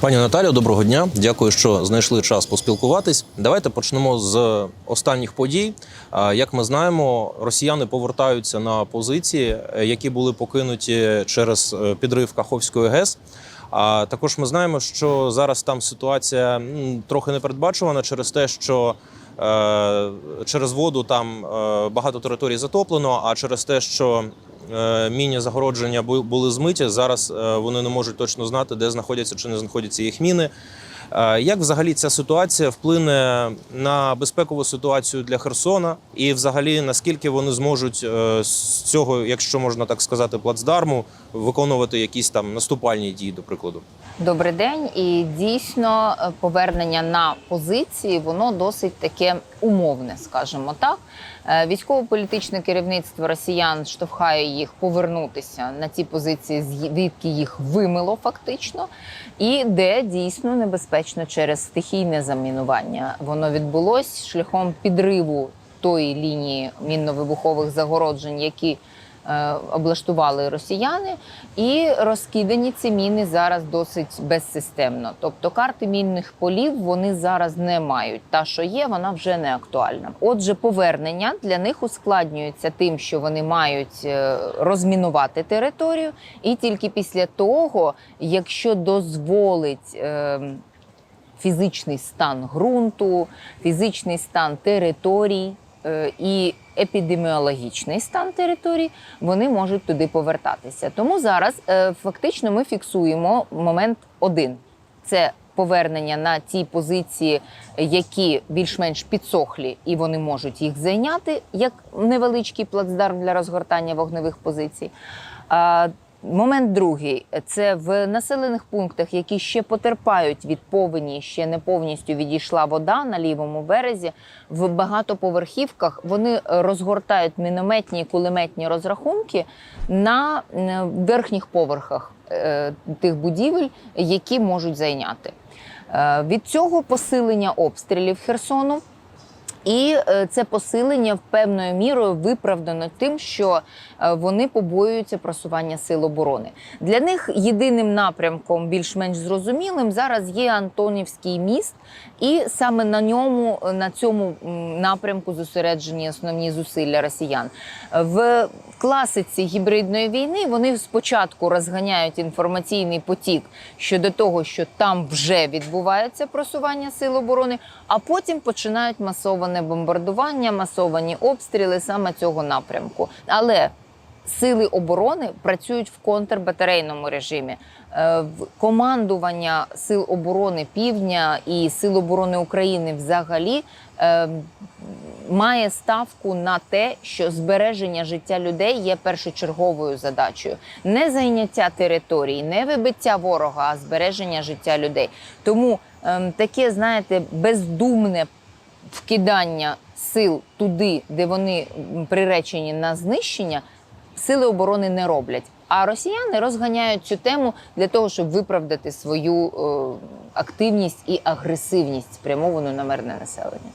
Пані Наталю, доброго дня. Дякую, що знайшли час поспілкуватись. Давайте почнемо з останніх подій. Як ми знаємо, росіяни повертаються на позиції, е, які були покинуті через е, підрив Каховської ГЕС. А також ми знаємо, що зараз там ситуація трохи непередбачувана через те, що е, через воду там багато територій затоплено, а через те, що е, міні загородження бу- були змиті. Зараз е, вони не можуть точно знати, де знаходяться чи не знаходяться їх міни. Е, Як взагалі ця ситуація вплине на безпекову ситуацію для Херсона, і взагалі наскільки вони зможуть з цього, якщо можна так сказати, плацдарму виконувати якісь там наступальні дії, до прикладу? Добрий день, і дійсно повернення на позиції воно досить таке умовне, скажімо так. Е, Військово-політичне керівництво росіян штовхає їх повернутися на ті позиції, звідки їх вимило фактично, і де дійсно небезпечно через стихійне замінування. Воно відбулось шляхом підриву тої лінії мінно-вибухових загороджень, які облаштували росіяни, і розкидані ці міни зараз досить безсистемно. Тобто карти мінних полів вони зараз не мають. Та, що є, вона вже не актуальна. Отже, повернення для них ускладнюється тим, що вони мають е, розмінувати територію, і тільки після того, якщо дозволить. е, Фізичний стан ґрунту, фізичний стан територій е, і епідеміологічний стан території, вони можуть туди повертатися. Тому зараз е, фактично ми фіксуємо момент один: це повернення на ті позиції, які більш-менш підсохлі, і вони можуть їх зайняти як невеличкий плацдарм для розгортання вогневих позицій. Момент другий це в населених пунктах, які ще потерпають від повені, ще не повністю відійшла вода на лівому березі. В багатоповерхівках вони розгортають мінометні і кулеметні розрахунки на верхніх поверхах е, тих будівель, які можуть зайняти. Е, Від цього посилення обстрілів Херсону. І е, це посилення певною мірою виправдано тим, що е, вони побоюються просування сил оборони. Для них єдиним напрямком, більш-менш зрозумілим, зараз є Антонівський міст, і саме на ньому, на цьому напрямку зосереджені основні зусилля росіян. В класиці гібридної війни вони спочатку розганяють інформаційний потік щодо того, що там вже відбувається просування сил оборони, а потім починають масоване бомбардування, масовані обстріли саме цього напрямку. Але Сили оборони працюють в контрбатарейному режимі. Е, в Командування сил оборони Півдня і Сил оборони України взагалі е, має ставку на те, що збереження життя людей є першочерговою задачею. Не зайняття території, не вибиття ворога, а збереження життя людей. Тому ем, таке, знаєте, бездумне вкидання сил туди, де вони приречені на знищення, сили оборони не роблять. А росіяни розганяють цю тему для того, щоб виправдати свою е, активність і агресивність, спрямовану на мирне населення.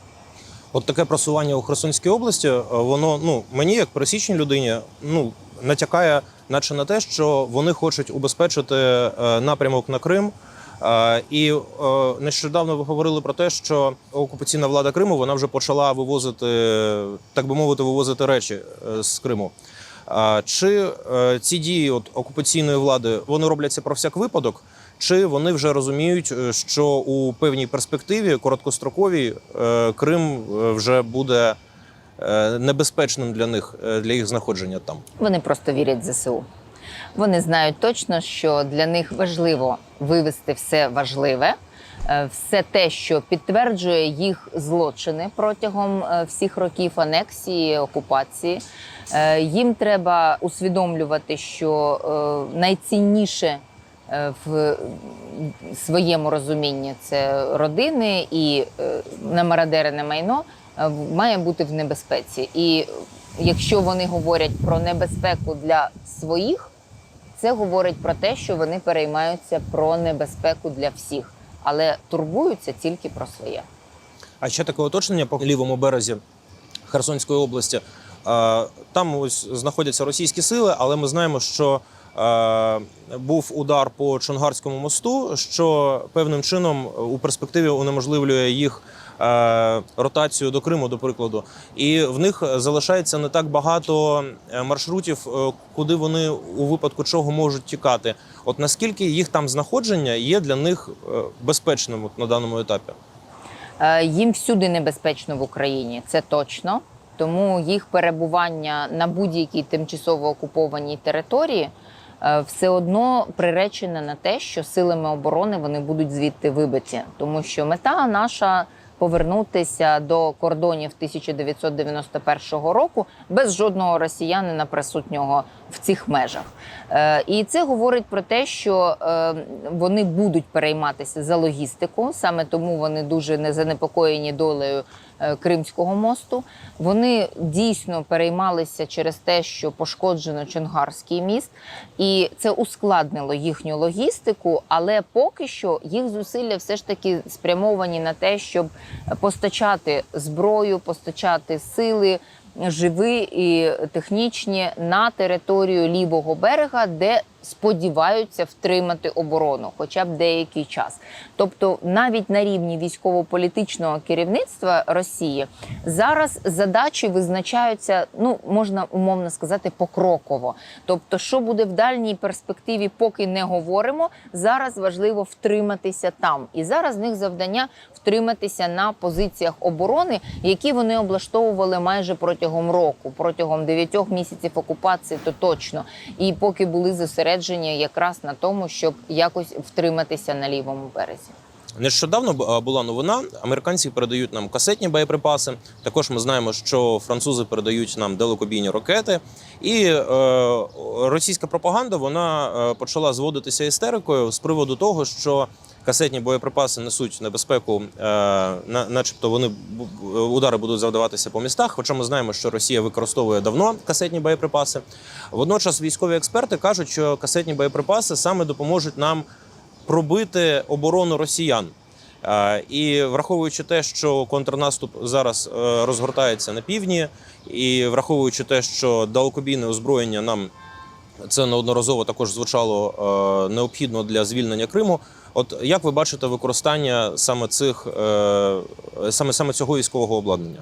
От таке просування у Херсонській області, е, воно ну мені, як пересічній людині, ну натякає, наче на те, що вони хочуть убезпечити е, напрямок на Крим. Е, І е, нещодавно ви говорили про те, що окупаційна влада Криму вона вже почала вивозити, так би мовити, вивозити речі е, з Криму. Чи ці дії от окупаційної влади вони робляться про всяк випадок? Чи вони вже розуміють, що у певній перспективі короткостроковій Крим вже буде небезпечним для них для їх знаходження там? Вони просто вірять в ЗСУ. Вони знають точно, що для них важливо вивести все важливе, е, все те, що підтверджує їх злочини протягом е, всіх років анексії, окупації. Е, Їм треба усвідомлювати, що найцінніше в своєму розумінні це родини і намарадерене майно має бути в небезпеці. І якщо вони говорять про небезпеку для своїх, це говорить про те, що вони переймаються про небезпеку для всіх, але турбуються тільки про своє. А ще таке уточнення по лівому березі Херсонської області. Там ось знаходяться російські сили, але ми знаємо, що був удар по Чонгарському мосту, що певним чином у перспективі унеможливлює їх. Е, Ротацію до Криму, до прикладу, і в них залишається не так багато е, маршрутів, е, куди вони у випадку чого можуть тікати. От наскільки їх там знаходження є для них безпечним на даному етапі? Їм всюди небезпечно в Україні, це точно. Тому їх перебування на будь-якій тимчасово окупованій території все одно приречене на те, що силами оборони вони будуть звідти вибиті, тому що мета наша. Повернутися до кордонів 1991 року без жодного росіянина присутнього в цих межах, Е, і це говорить про те, що е, вони будуть перейматися за логістику, саме тому вони дуже не занепокоєні долею Кримського мосту. Вони дійсно переймалися через те, що пошкоджено Чонгарський міст, і це ускладнило їхню логістику. Але поки що їх зусилля все ж таки спрямовані на те, щоб постачати зброю, постачати сили. Живі і технічні на територію лівого берега, де сподіваються втримати оборону, хоча б деякий час. Тобто, навіть на рівні військово-політичного керівництва Росії зараз задачі визначаються, ну можна умовно сказати, покроково. Тобто, що буде в дальній перспективі, поки не говоримо. Зараз важливо втриматися там, і зараз в них завдання втриматися на позиціях оборони, які вони облаштовували майже протягом року, протягом 9 місяців окупації, то точно. І поки були зосереджені якраз на тому, щоб якось втриматися на лівому березі. Нещодавно була новина. Американці передають нам касетні боєприпаси. Також ми знаємо, що французи передають нам далекобійні ракети. І е, російська пропаганда вона е, почала зводитися істерикою з приводу того, що касетні боєприпаси несуть небезпеку, е, начебто вони удари будуть завдаватися по містах. Хоча ми знаємо, що Росія використовує давно касетні боєприпаси. Водночас військові експерти кажуть, що касетні боєприпаси саме допоможуть нам пробити оборону росіян. Е, І враховуючи те, що контрнаступ зараз е, розгортається на півдні, і враховуючи те, що далекобійне озброєння нам це неодноразово також звучало е, необхідно для звільнення Криму. От як ви бачите використання саме цих е, саме саме цього військового обладнання?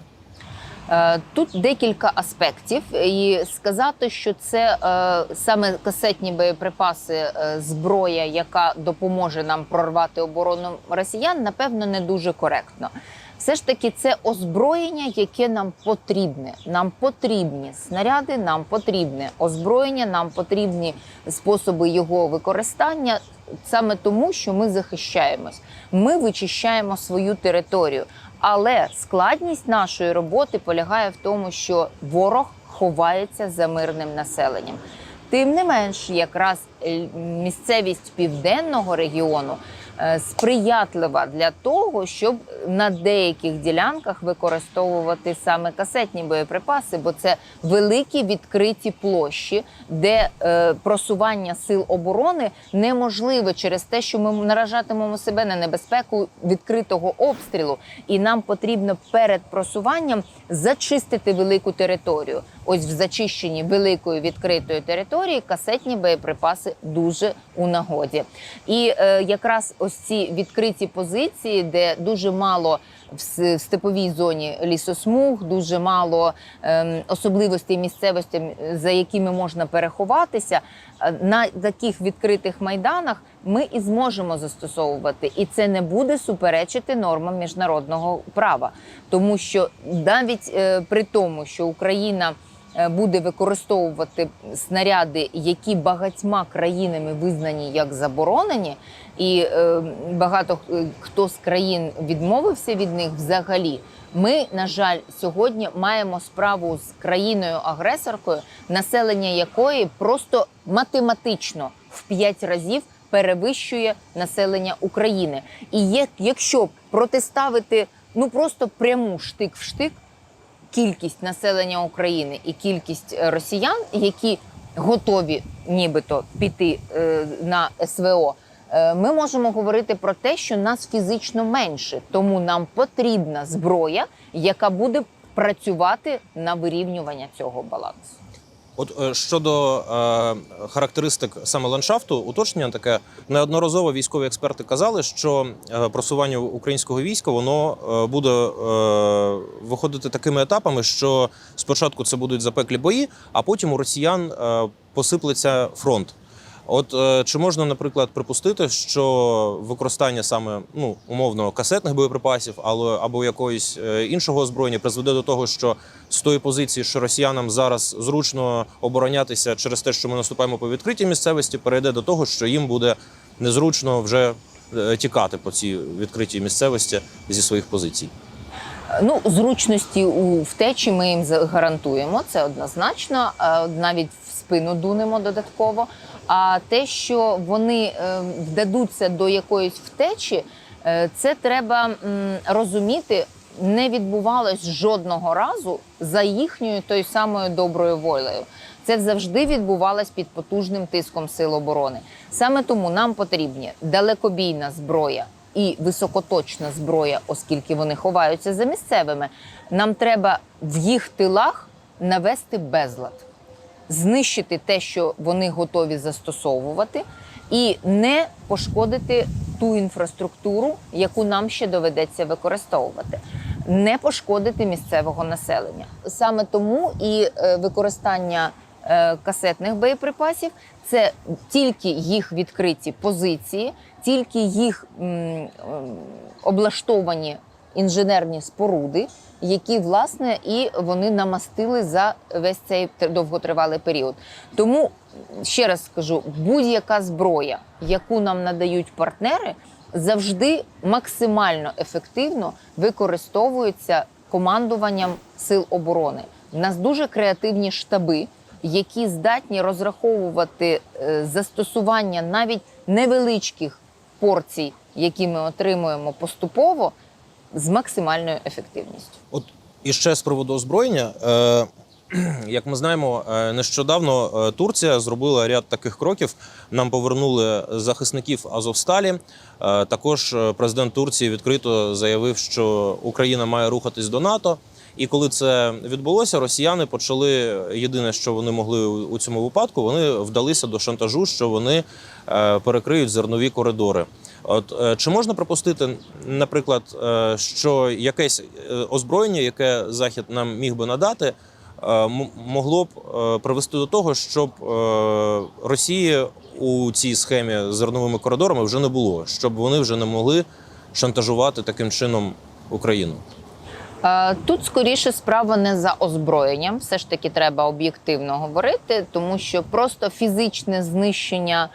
Е, Тут декілька аспектів, і сказати, що це е, саме касетні боєприпаси, е, зброя, яка допоможе нам прорвати оборону росіян, напевно, не дуже коректно. Все ж таки, це озброєння, яке нам потрібне. Нам потрібні снаряди, нам потрібне озброєння, нам потрібні способи його використання. Саме тому, що ми захищаємось, ми вичищаємо свою територію. Але складність нашої роботи полягає в тому, що ворог ховається за мирним населенням. Тим не менш, якраз е, місцевість південного регіону сприятлива для того, щоб на деяких ділянках використовувати саме касетні боєприпаси, бо це великі відкриті площі, де е, просування сил оборони неможливе через те, що ми наражатимемо себе на небезпеку відкритого обстрілу, і нам потрібно перед просуванням зачистити велику територію. Ось в зачищенні великої відкритої території касетні боєприпаси дуже у нагоді. І е, якраз ось ці відкриті позиції, де дуже мало в степовій зоні лісосмуг, дуже мало ем, особливостей місцевості, за якими можна переховатися. е, На таких відкритих майданах ми і зможемо застосовувати, і це не буде суперечити нормам міжнародного права, тому що навіть е, при тому, що Україна е, буде використовувати снаряди, які багатьма країнами визнані як заборонені, і е, багато е, хто з країн відмовився від них взагалі. Ми, на жаль, сьогодні маємо справу з країною-агресоркою, населення якої просто математично в п'ять разів перевищує населення України. І є, якщо протиставити ну просто пряму штик в штик, кількість населення України і кількість е, росіян, які готові нібито піти е, на СВО, ми можемо говорити про те, що нас фізично менше, тому нам потрібна зброя, яка буде працювати на вирівнювання цього балансу. От е, щодо е, характеристик саме ландшафту, уточнення таке неодноразово військові експерти казали, що е, просування українського війська воно е, буде е, виходити такими етапами, що спочатку це будуть запеклі бої, а потім у росіян е, посиплеться фронт. От е, чи можна, наприклад, припустити, що використання саме ну умовно касетних боєприпасів, але або якогось е, іншого озброєння призведе до того, що з тої позиції, що росіянам зараз зручно оборонятися через те, що ми наступаємо по відкритій місцевості, перейде до того, що їм буде незручно вже е, тікати по цій відкритій місцевості зі своїх позицій. Ну, зручності у втечі ми їм гарантуємо, це однозначно. Навіть спину дунемо додатково. А те, що вони е, вдадуться до якоїсь втечі, е, це треба розуміти. Не відбувалось жодного разу за їхньою тою самою доброю волею. Це завжди відбувалось під потужним тиском сил оборони. Саме тому нам потрібні далекобійна зброя і високоточна зброя, оскільки вони ховаються за місцевими. Нам треба в їх тилах навести безлад, знищити те, що вони готові застосовувати, і не пошкодити ту інфраструктуру, яку нам ще доведеться використовувати. Не пошкодити місцевого населення. Саме тому і е, використання е, касетних боєприпасів це тільки їх відкриті позиції, тільки їх облаштовані інженерні споруди, які власне і вони намастили за весь цей довготривалий період. Тому ще раз скажу: будь-яка зброя, яку нам надають партнери, завжди максимально ефективно використовується командуванням сил оборони. У нас дуже креативні штаби, які здатні розраховувати е, застосування навіть невеличких порцій, які ми отримуємо поступово, з максимальною ефективністю. От і ще з приводу озброєння. Е, як ми знаємо, е, нещодавно е, Турція зробила ряд таких кроків. Нам повернули захисників Азовсталі. Е, також президент Турції відкрито заявив, що Україна має рухатись до НАТО. І коли це відбулося, росіяни почали єдине, що вони могли у цьому випадку, вони вдалися до шантажу, що вони перекриють зернові коридори. От е, чи можна припустити, наприклад, е, що якесь е, озброєння, яке захід нам міг би надати, могло б привести до того, щоб Росії у цій схемі з зерновими коридорами вже не було, щоб вони вже не могли шантажувати таким чином Україну? Тут скоріше справа не за озброєнням, все ж таки треба об'єктивно говорити, тому що просто фізичне знищення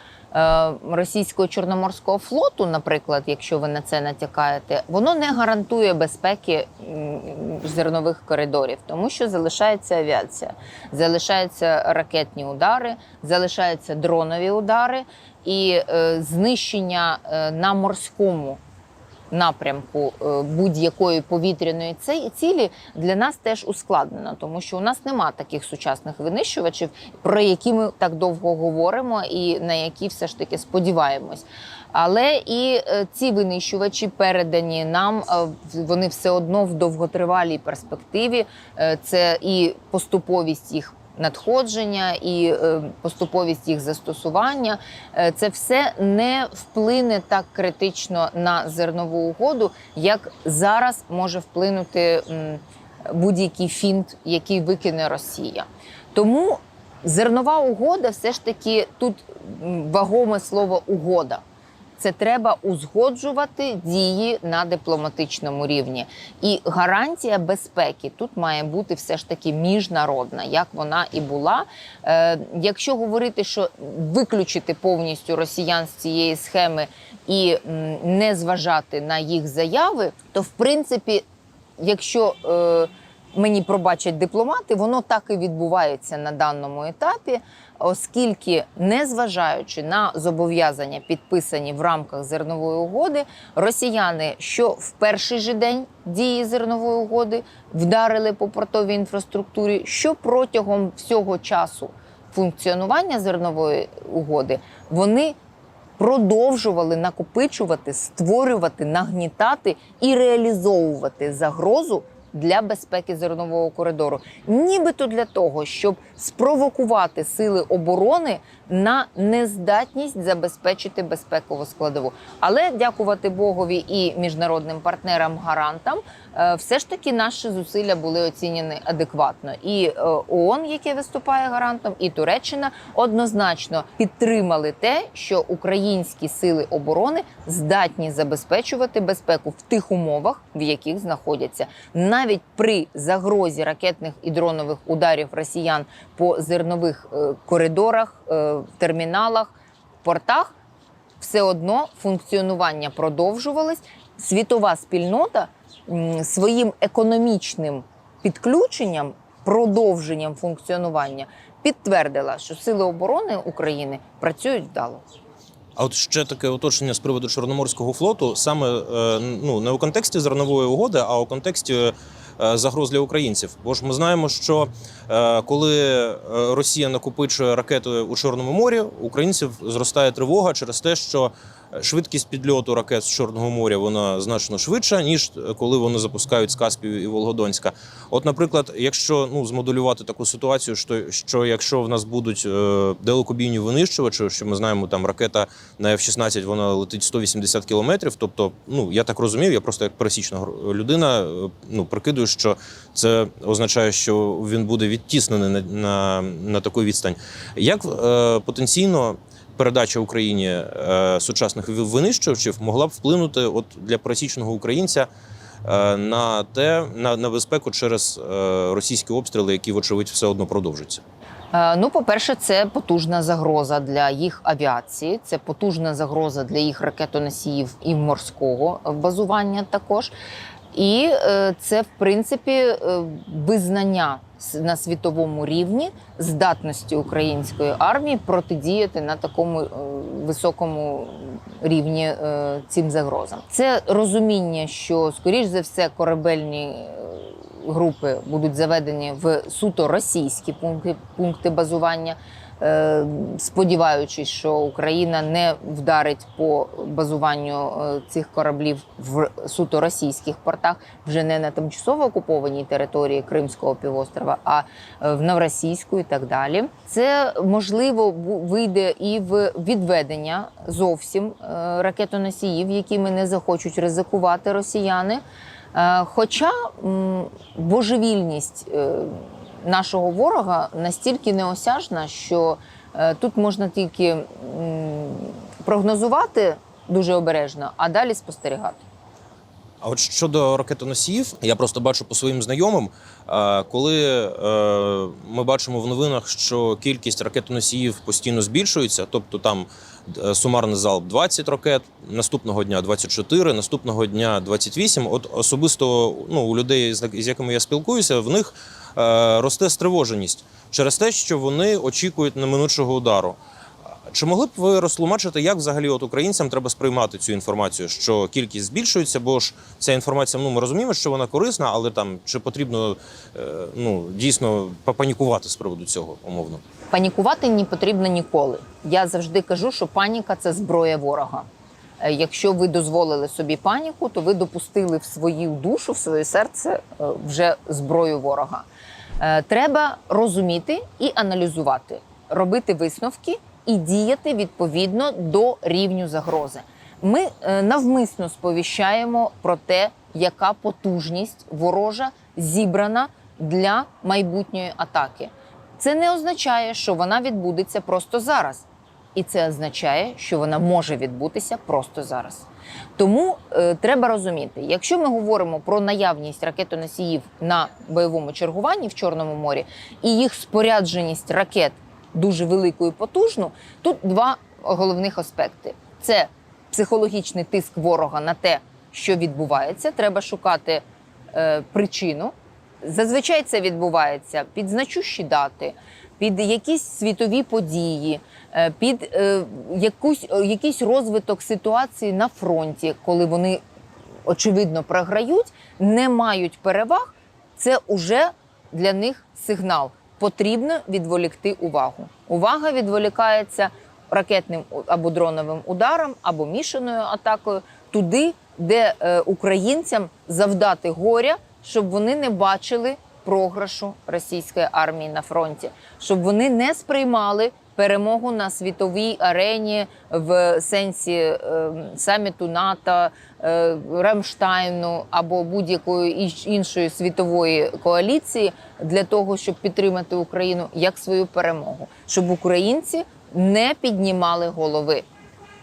російського чорноморського флоту, наприклад, якщо ви на це натякаєте, воно не гарантує безпеки зернових коридорів, тому що залишається авіація, залишаються ракетні удари, залишаються дронові удари і е, знищення е, на морському напрямку е, будь-якої повітряної цілі для нас теж ускладнено, тому що у нас нема таких сучасних винищувачів, про які ми так довго говоримо, і на які все ж таки сподіваємось. Але і е, ці винищувачі передані нам, е, вони все одно в довготривалій перспективі. Це і поступовість їх надходження і е, поступовість їх застосування. Е, Це все не вплине так критично на зернову угоду, як зараз може вплинути будь-який фінт, який викине Росія. Тому зернова угода все ж таки тут вагоме слово угода. Це треба узгоджувати дії на дипломатичному рівні. І гарантія безпеки тут має бути все ж таки міжнародна, як вона і була. Е, якщо говорити, що виключити повністю росіян з цієї схеми і не зважати на їх заяви, то в принципі, якщо е, мені пробачать дипломати, воно так і відбувається на даному етапі, оскільки, незважаючи на зобов'язання, підписані в рамках зернової угоди, росіяни, що в перший же день дії зернової угоди вдарили по портовій інфраструктурі, що протягом всього часу функціонування зернової угоди вони продовжували накопичувати, створювати, нагнітати і реалізовувати загрозу для безпеки зернового коридору, нібито для того, щоб спровокувати сили оборони на нездатність забезпечити безпекову складову. Але дякувати Богові і міжнародним партнерам-гарантам, е, все ж таки наші зусилля були оцінені адекватно. І е, ООН, яке виступає гарантом, і Туреччина однозначно підтримали те, що українські сили оборони здатні забезпечувати безпеку в тих умовах, в яких знаходяться, навіть при загрозі ракетних і дронових ударів росіян по зернових е, коридорах, терміналах, портах. Все одно функціонування продовжувалось. Світова спільнота своїм економічним підключенням, продовженням функціонування підтвердила, що сили оборони України працюють вдало. А от ще таке уточнення з приводу Чорноморського флоту, саме е, ну не у контексті зернової угоди, а у контексті е, загроз для українців. Бо ж ми знаємо, що е, коли е, Росія накопичує ракети у Чорному морі, українців зростає тривога через те, що швидкість підльоту ракет з Чорного моря вона значно швидша, ніж коли вони запускають з Каспію і Волгодонська. От, наприклад, якщо ну змоделювати таку ситуацію, що, що якщо в нас будуть е, далекобійні винищувачі, що ми знаємо, там ракета на F-16 вона летить 180 кілометрів. Тобто, ну я так розумів, я просто як пересічна людина, е, ну прикидую, що це означає, що він буде відтіснений на, на, на таку відстань. Як е, потенційно передача Україні е, сучасних винищувачів могла б вплинути от для пересічного українця е, на те на, на безпеку через е, російські обстріли, які вочевидь все одно продовжаться. Ну, по-перше, це потужна загроза для їх авіації, це потужна загроза для їх ракетоносіїв і морського базування також. І це, в принципі, визнання на світовому рівні здатності української армії протидіяти на такому е, високому рівні е, цим загрозам. Це розуміння, що скоріш за все корабельні е, групи будуть заведені в суто російські пункти, пункти базування, сподіваючись, що Україна не вдарить по базуванню е, цих кораблів в суто російських портах, вже не на тимчасово окупованій території Кримського півострова, а е, в Новоросійську і так далі. Це можливо вийде і в відведення зовсім е, ракетоносіїв, якими не захочуть ризикувати росіяни. Е, Хоча божевільність е, нашого ворога настільки неосяжна, що е, тут можна тільки прогнозувати дуже обережно, а далі спостерігати. А от щодо ракетоносіїв, я просто бачу по своїм знайомим, е, коли е, ми бачимо в новинах, що кількість ракетоносіїв постійно збільшується, тобто там сумарний залп 20 ракет, наступного дня 24, наступного дня 28. От особисто ну, у людей, з якими я спілкуюся, в них росте стривоженість через те, що вони очікують неминучого удару. Чи могли б ви розтлумачити, як взагалі от українцям треба сприймати цю інформацію, що кількість збільшується, бо ж ця інформація, ну ми розуміємо, що вона корисна, але там чи потрібно е, ну дійсно попанікувати з приводу цього умовно? Панікувати не потрібно ніколи. Я завжди кажу, що паніка це зброя ворога. Е, Якщо ви дозволили собі паніку, то ви допустили в свою душу, в своє серце е, вже зброю ворога. Е, Треба розуміти і аналізувати, робити висновки і діяти відповідно до рівню загрози. Ми навмисно сповіщаємо про те, яка потужність ворожа зібрана для майбутньої атаки. Це не означає, що вона відбудеться просто зараз. І це означає, що вона може відбутися просто зараз. Тому е, треба розуміти, якщо ми говоримо про наявність ракетоносіїв на бойовому чергуванні в Чорному морі і їх спорядженість ракет дуже велику і потужну, тут два головних аспекти: це психологічний тиск ворога на те, що відбувається. Треба шукати е, причину. Зазвичай це відбувається під значущі дати, під якісь світові події, е, під е, якусь, е, якийсь розвиток ситуації на фронті, коли вони очевидно програють, не мають переваг. Це уже для них сигнал. Потрібно відволікти увагу. Увага відволікається ракетним або дроновим ударом, або мішаною атакою туди, де українцям завдати горя щоб вони не бачили програшу російської армії на фронті, щоб вони не сприймали перемогу на світовій арені в сенсі е, саміту НАТО, е, Рамштайну або будь-якої іншої світової коаліції для того, щоб підтримати Україну як свою перемогу, щоб українці не піднімали голови.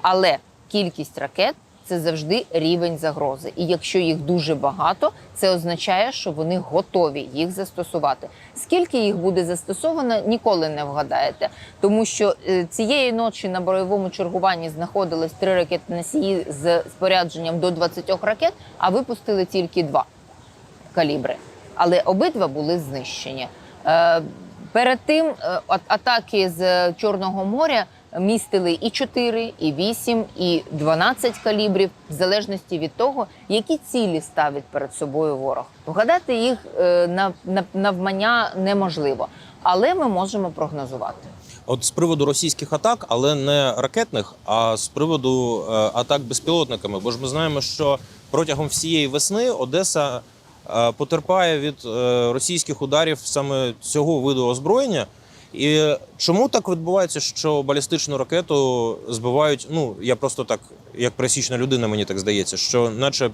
Але кількість ракет це завжди рівень загрози. І якщо їх дуже багато, це означає, що вони готові їх застосувати. Скільки їх буде застосовано, ніколи не вгадаєте, тому що е, цієї ночі на бойовому чергуванні знаходились три ракетоносії з спорядженням до 20 ракет, а випустили тільки два калібри. Але обидва були знищені. Е, Перед тим е, атаки з Чорного моря містили і 4, і 8, і 12 калібрів, в залежності від того, які цілі ставить перед собою ворог. Вгадати їх е, на, на, навмання неможливо, але ми можемо прогнозувати. От з приводу російських атак, але не ракетних, а з приводу е, атак безпілотниками. Бо ж ми знаємо, що протягом всієї весни Одеса е, потерпає від російських ударів саме цього виду озброєння. І чому так відбувається, що балістичну ракету збивають? Ну я просто так, як пересічна людина, мені так здається, що наче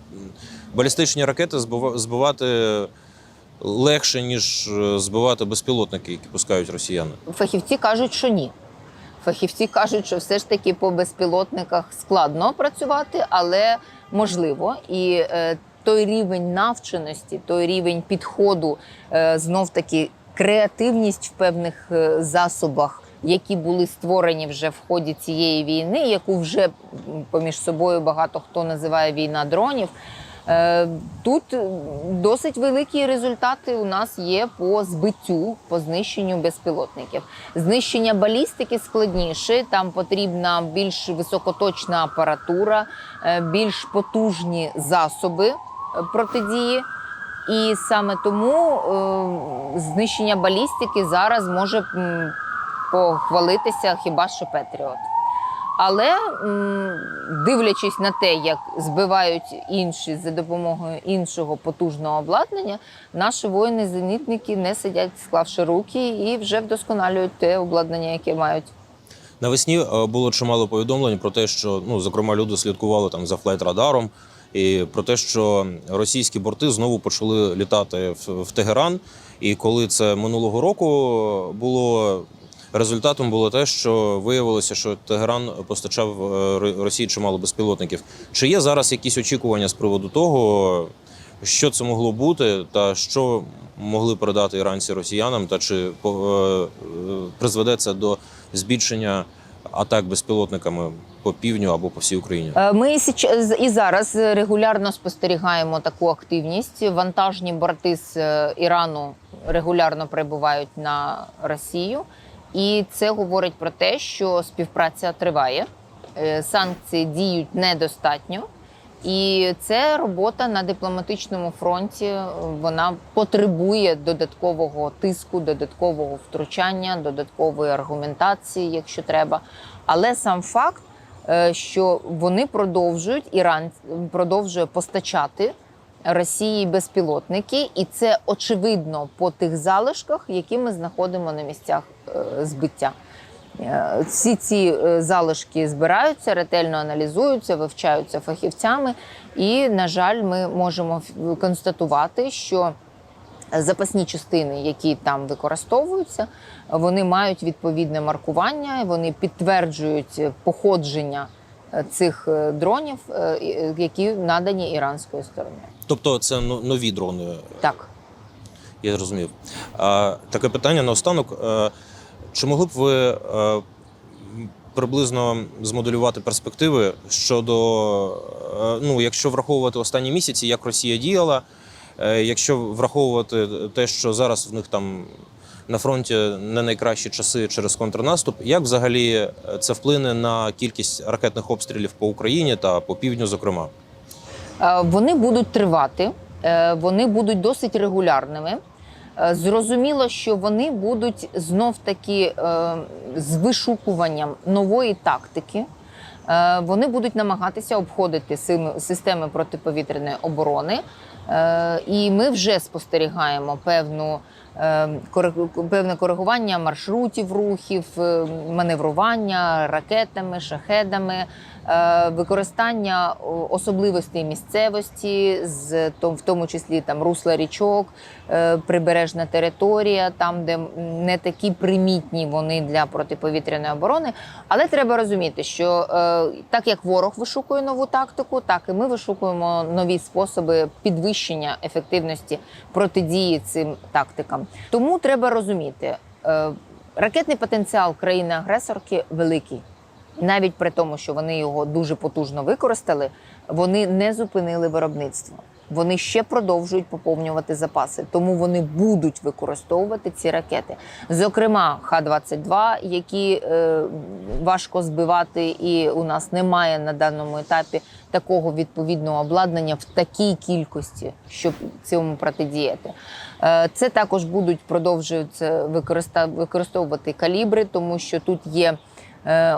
балістичні ракети збива- збивати легше, ніж е, збивати безпілотники, які пускають росіяни. Фахівці кажуть, що ні. Фахівці кажуть, що все ж таки по безпілотниках складно працювати, але можливо. І е, той рівень навченості, той рівень підходу, е, знов таки креативність в певних е, засобах, які були створені вже в ході цієї війни, яку вже поміж собою багато хто називає війна дронів. Е, Тут досить великі результати у нас є по збиттю, по знищенню безпілотників. Знищення балістики складніше. Там потрібна більш високоточна апаратура, е, більш потужні засоби протидії. І саме тому е, знищення балістики зараз може похвалитися хіба що Петріот. Але дивлячись на те, як збивають інші за допомогою іншого потужного обладнання, наші воїни-зенітники не сидять, склавши руки, і вже вдосконалюють те обладнання, яке мають. Навесні е, було чимало повідомлень про те, що ну зокрема люди слідкували там за флайт-радаром, і про те, що російські борти знову почали літати в, Тегеран. І коли це минулого року було результатом, було те, що виявилося, що Тегеран постачав е, Росії чимало безпілотників. Чи є зараз якісь очікування з приводу того, що це могло бути, та що могли передати іранці росіянам, та чи е, е, призведе це до збільшення атак безпілотниками по півдню або по всій Україні? Е, Ми і зараз регулярно спостерігаємо таку активність. Вантажні борти з е, Ірану регулярно прибувають на Росію, і це говорить про те, що співпраця триває, Е, санкції діють недостатньо. І це робота на дипломатичному фронті. Вона потребує додаткового тиску, додаткового втручання, додаткової аргументації, якщо треба. Але сам факт, що вони продовжують Іран продовжує постачати Росії безпілотники, і це очевидно по тих залишках, які ми знаходимо на місцях е, збиття. Е, Всі ці е, залишки збираються, ретельно аналізуються, вивчаються фахівцями. І, на жаль, ми можемо констатувати, що запасні частини, які там використовуються, вони мають відповідне маркування, вони підтверджують походження е, цих е, дронів, е, які надані іранською стороною. Тобто це ну- нові дрони, Так. я зрозумів. Таке питання наостанок. Чи могли б ви приблизно змоделювати перспективи щодо, ну, якщо враховувати останні місяці, як Росія діяла, якщо враховувати те, що зараз в них там на фронті не найкращі часи через контрнаступ, як взагалі це вплине на кількість ракетних обстрілів по Україні та по півдню, зокрема? Е, Вони будуть тривати, е, вони будуть досить регулярними. Е, Зрозуміло, що вони будуть знов таки е, з вишукуванням нової тактики. е, вони будуть намагатися обходити системи протиповітряної оборони. Е, І ми вже спостерігаємо певну певне коригування маршрутів рухів, е, маневрування ракетами, шахедами, е, використання особливостей місцевості, з в тому числі там русла річок, е, прибережна територія, там, де не такі примітні вони для протиповітряної оборони. Але треба розуміти, що так як ворог вишукує нову тактику, так і ми вишукуємо нові способи підвищення ефективності протидії цим тактикам. Тому треба розуміти, е, ракетний потенціал країни-агресорки великий. Навіть при тому, що вони його дуже потужно використали, вони не зупинили виробництво. Вони ще продовжують поповнювати запаси, тому вони будуть використовувати ці ракети. Зокрема, Х-22, які е, важко збивати, і у нас немає на даному етапі такого відповідного обладнання в такій кількості, щоб цьому протидіяти. Е, Це також будуть продовжуються використовувати калібри, тому що тут є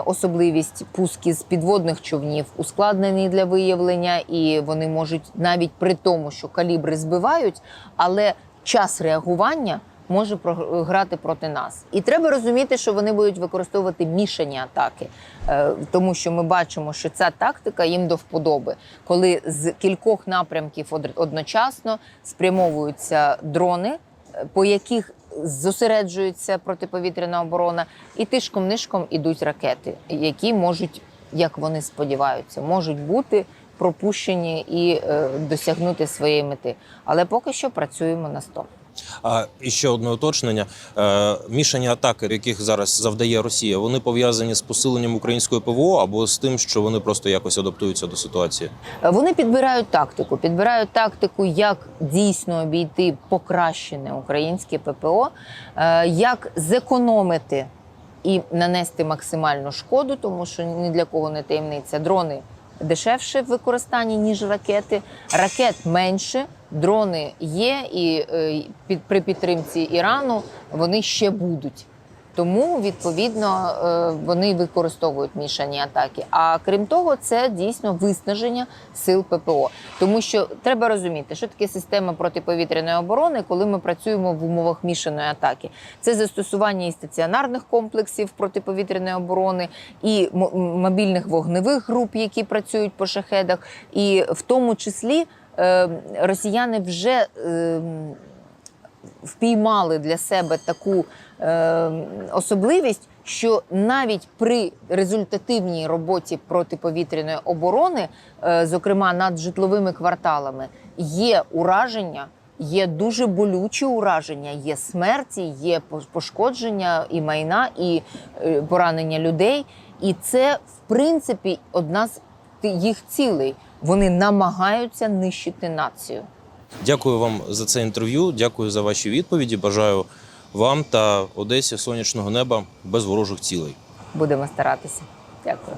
особливість пуски з підводних човнів ускладнені для виявлення, і вони можуть навіть при тому, що калібри збивають, але час реагування. Може програти проти нас, і треба розуміти, що вони будуть використовувати мішані атаки, Е, тому що ми бачимо, що ця тактика їм до вподоби, коли з кількох напрямків одночасно спрямовуються дрони, е, по яких зосереджується протиповітряна оборона, і тишком-нишком ідуть ракети, які можуть, як вони сподіваються, можуть бути пропущені і е, досягнути своєї мети. Але поки що працюємо на 100. А і ще одне уточнення: Е, мішані атаки, яких зараз завдає Росія, вони пов'язані з посиленням української ПВО або з тим, що вони просто якось адаптуються до ситуації. Е, Вони підбирають тактику, підбирають тактику, як дійсно обійти покращене українське ППО, е, як зекономити і нанести максимальну шкоду, тому що ні для кого не таємниця. Дрони дешевше в використанні, ніж ракети. Ракет менше, дрони є, і е, під, при підтримці Ірану вони ще будуть. Тому відповідно е, вони використовують мішані атаки. А крім того, це дійсно виснаження сил ППО. Тому що треба розуміти, що таке система протиповітряної оборони, коли ми працюємо в умовах мішаної атаки. Це застосування і стаціонарних комплексів протиповітряної оборони, і мобільних вогневих груп, які працюють по шахедах, і в тому числі е, росіяни вже. Впіймали для себе таку е, особливість, що навіть при результативній роботі протиповітряної оборони, е, зокрема над житловими кварталами, є ураження. Є дуже болючі ураження, є смерті, є пошкодження і майна, і е, поранення людей. І це, в принципі, одна з їх цілей. Вони намагаються нищити націю. Дякую вам за це інтерв'ю. Дякую за ваші відповіді. Бажаю вам та Одесі сонячного неба без ворожих цілей. Будемо старатися. Дякую.